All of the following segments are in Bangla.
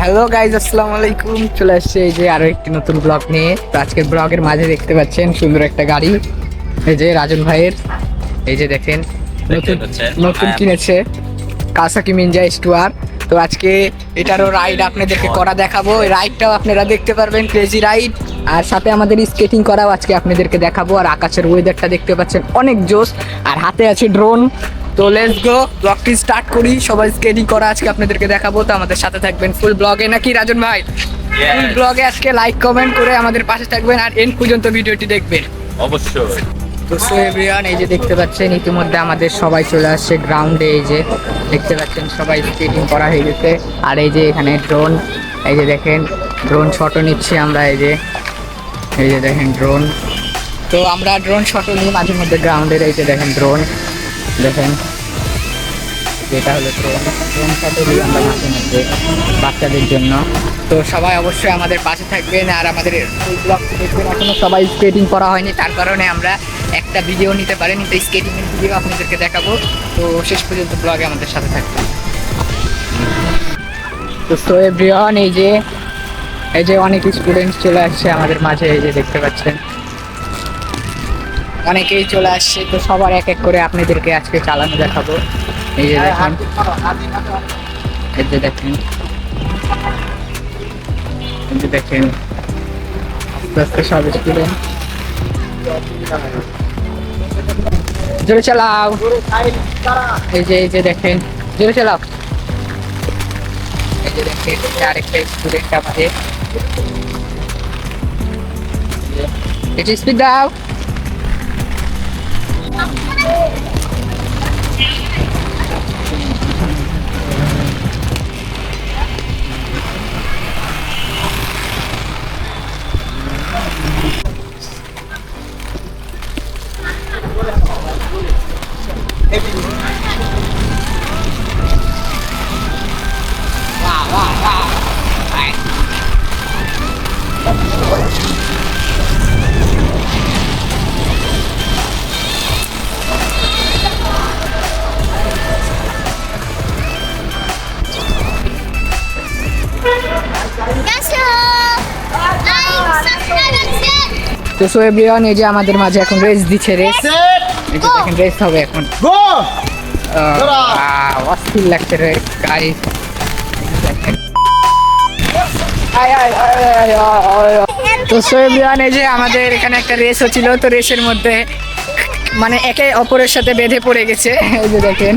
হ্যালো গাইজ আসসালামু আলাইকুম। চলে আসছে এই যে আরও একটি নতুন ব্লগ নিয়ে। তো আজকের ব্লগের মাঝে দেখতে পাচ্ছেন সুন্দর একটা গাড়ি। এই যে রাজন ভাইয়ের। এই যে দেখেন নতুন নতুন কিনেছে কাসাকি মিনজা স্টুয়ার তো আজকে এটারও রাইড আপনাদেরকে করা দেখাবো। রাইডটাও আপনারা দেখতে পারবেন। ক্রেজি রাইড আর সাথে আমাদের স্কেটিং করাও আজকে আপনাদেরকে দেখাবো আর আকাশের ওয়েদারটা দেখতে পাচ্ছেন অনেক জোশ। আর হাতে আছে ড্রোন তো লেটস গো ব্লগটি স্টার্ট করি। সবাই স্কেটিং করা আজকে আপনাদেরকে দেখাবো। তো আমাদের সাথে থাকবেন ফুল ব্লগে নাকি রাজন ভাই? ফুল ব্লগে আজকে লাইক কমেন্ট করে আমাদের পাশে থাকবেন আর এন্ড পর্যন্ত ভিডিওটি দেখবেন। অবশ্যই। তো সো এভরিওয়ান এই যে দেখতে পাচ্ছেন ইতিমধ্যে আমাদের সবাই চলে আসছে গ্রাউন্ডে এই যে দেখতে পাচ্ছেন সবাই স্কেটিং করা হয়ে গেছে। আর এই যে এখানে ড্রোন এই যে দেখেন ড্রোন শটও নিচ্ছি আমরা এই যে। এই যে দেখেন ড্রোন তো আমরা ড্রোন শটও নিই মাঝে মধ্যে গ্রাউন্ডের এই যে দেখেন ড্রোন দেখেন যেটা হলো ড্রোন ড্রোন শটও নিই আমরা মাঝে মধ্যে বাচ্চাদের জন্য। তো সবাই অবশ্যই আমাদের পাশে থাকবেন আর আমাদের ব্লগ দেখবেন। এখনও সবাই স্কেটিং করা হয়নি, তার কারণে আমরা একটা ভিডিও নিতে পারেন, তো স্কেটিং এর ভিডিও আপনাদেরকে দেখাবো। তো শেষ পর্যন্ত ব্লগে আমাদের সাথে থাকবেন। তো সো এভরিওয়ান এই যে এই যে অনেক স্টুডেন্ট চলে আসছে আমাদের মাঝে এই যে দেখতে পাচ্ছেন। অনেকেই চলে আসছে তো সবার এক এক করে আপনাদেরকে আজকে চালানো দেখাবো। এই যে দেখেন। এই যে দেখেন। এই যে দেখেন। আস্তে আস্তে সব স্টুডেন্ট জোরে চালাও। এই যে এই যে দেখেন। জোরে চালাও। এই যে দেখেন আরেকটা স্টুডেন্ট আমাদের। একটু স্পিড দাও Wow, তো সো এভরিওয়ান এই যে আমাদের মাঝে এখন রেস দিচ্ছে রেস এখন রেস হবে এখন। গো অস্থির লাগছে রে গাড়ি তো এই যে আমাদের এখানে একটা রেস হচ্ছিল তো রেসের মধ্যে মানে একে অপরের সাথে বেঁধে পড়ে গেছে। এই যে দেখেন।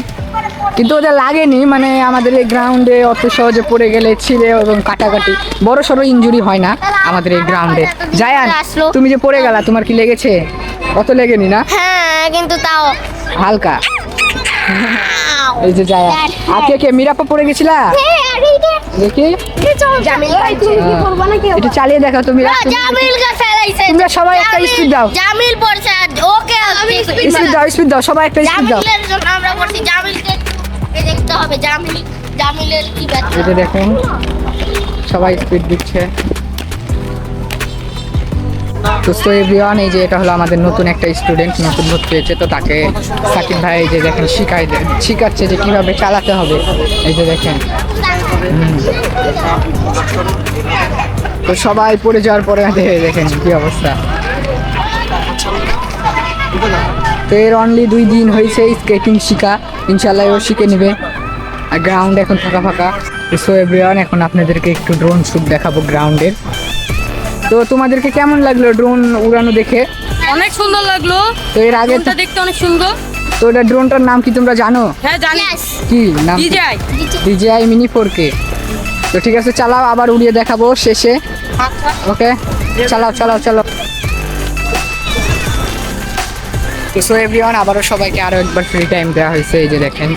কিন্তু ওদের লাগেনি মানে আমাদের এই গ্রাউন্ডে অত সহজে পড়ে গেলে ছিঁড়ে এবং কাটাকাটি বড় সড়ো ইনজুরি হয় না আমাদের এই গ্রাউন্ডে। জায়ান আসলো। তুমি যে পড়ে গেলা তোমার কি লেগেছে? অত লেগেনি না? হ্যাঁ কিন্তু তাও। হালকা। এই যে জায়া আর কে কে মিরাপা পড়ে গেছিলা? দেখি। জামিল তুমি কি করবা নাকি একটু চালিয়ে দেখো তুমি জামিল কে ফেলাইছে। তোমরা সবাই একটা জামিল- দাও। জামিল পড়ছে ওকে স্পিড দাও। স্পিড দাও সবাই একটা স্পিড দাও। জামিলের জন্য আমরা পড়ছি জামিলকে দেখতে হবে জামিল জামিলের কি ব্যাপার এটা দেখুন সবাই স্পিড দিচ্ছে। এভরিওয়ান এই যে এটা হলো আমাদের নতুন একটা স্টুডেন্ট নতুন ভর্তি হয়েছে তো তাকে সাকিব ভাই এই যে দেখেন শিখাই শিখাচ্ছে যে কীভাবে চালাতে হবে। এই যে দেখেন। তো সবাই পড়ে যাওয়ার পরে দেখে দেখেন কি অবস্থা। তো এর অনলি দুই দিন হয়েছে স্কেটিং শিখা। ইনশাল্লাহ ও শিখে নেবে। আর গ্রাউন্ড এখন ফাঁকা ফাঁকা। সো এভরিওয়ান এখন আপনাদেরকে একটু ড্রোন শুট দেখাবো গ্রাউন্ডের তো তোমাদেরকে কেমন লাগল ড্রোন উড়ানো দেখে? অনেক সুন্দর লাগল। তো এর আগে দেখতে অনেক সুন্দর। তো এটা ড্রোনটার নাম কি তোমরা জানো? হ্যাঁ জানি। কি? নাম ডিজাই ডিজিআই মিনি ফোর কে তো ঠিক আছে চালাও আবার উড়িয়ে দেখাবো শেষে। ওকে? চালাও চালাও চালাও। তো সো এভরিওয়ান আবারও সবাইকে আরও একবার ফ্রি টাইম দেওয়া হয়েছে এই যে দেখেন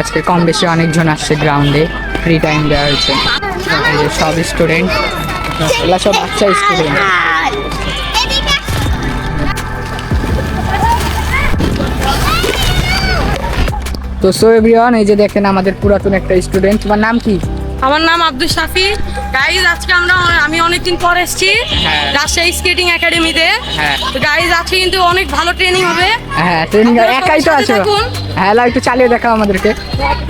আজকে কম বেশি অনেকজন আসছে গ্রাউন্ডে ফ্রি টাইম দেওয়া হয়েছে। সব স্টুডেন্ট এগুলা সব বাচ্চা স্টুডেন্ট তো সো এভরিওয়ান এই যে দেখেন আমাদের পুরাতন একটা স্টুডেন্ট তোমার নাম কি? আমার নাম আব্দুল শাফি। গাইজ আজকে আমরা আমি অনেকদিন পর এসেছি হ্যাঁ। রাজশাহী স্কেটিং একাডেমিতে হ্যাঁ। তো গাইজ আজকে কিন্তু অনেক ভালো ট্রেনিং হবে। হ্যাঁ ট্রেনিং একাই তো আছো। হ্যাঁ একটু চালিয়ে দেখাও আমাদেরকে।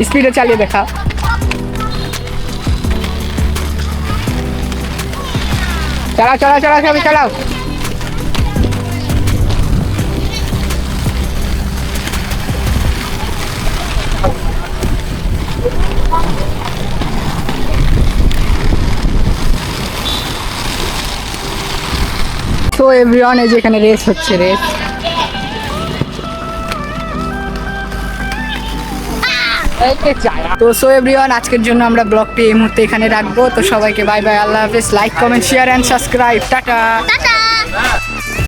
স্পিডে চালিয়ে দেখাও চালাও চালাও চালাও সবাই চালাও। তো এভরিওয়ান এই যে এখানে রেস হচ্ছে রেস তো সো এভরিওয়ান আজকের জন্য আমরা ব্লগটি এই মুহূর্তে এখানে রাখব। তো সবাইকে বাই বাই আল্লাহ হাফেজ। Like comment share and subscribe tata.